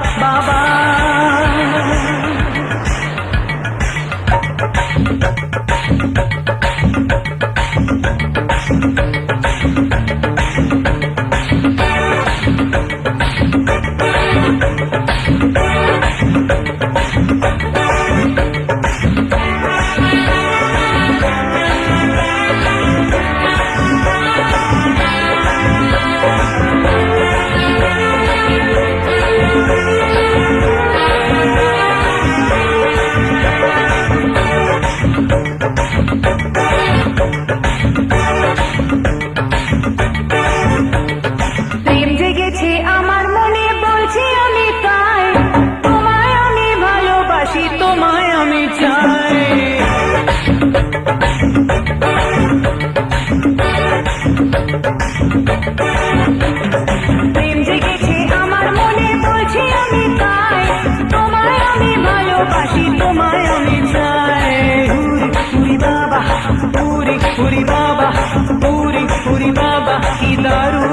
Bye-bye. উরি বাবা উরি উরি বাবা, কি দারুণ।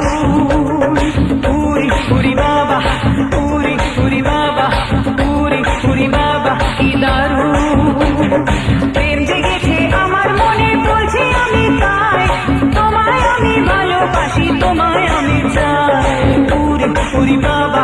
উরি উরি বাবা উরি উরি বাবা উরি উরি বাবা, কি দারুণ। প্রেম জেগেছে আমার মনে, বলছি আমি তাই। তোমায় আমি ভালোবাসি, তোমায় আমি চাই। উরি উরি বাবা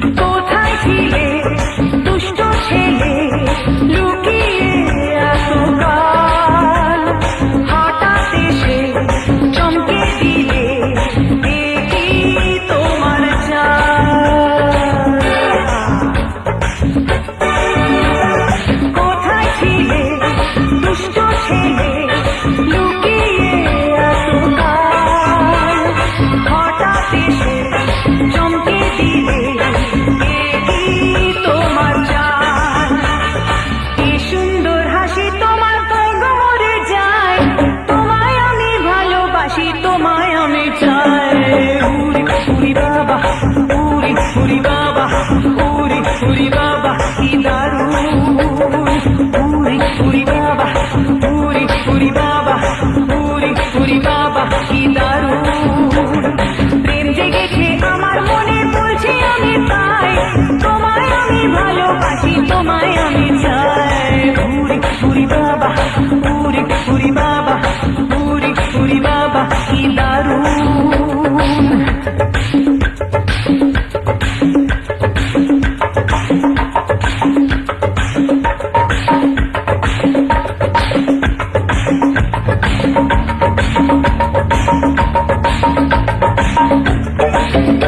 কি দারুণ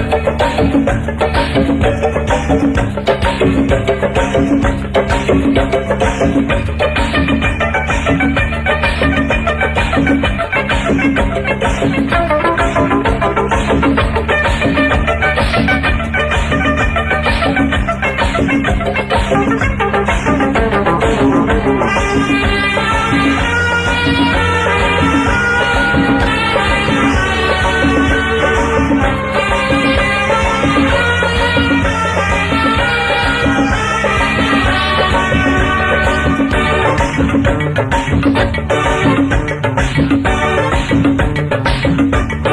Thank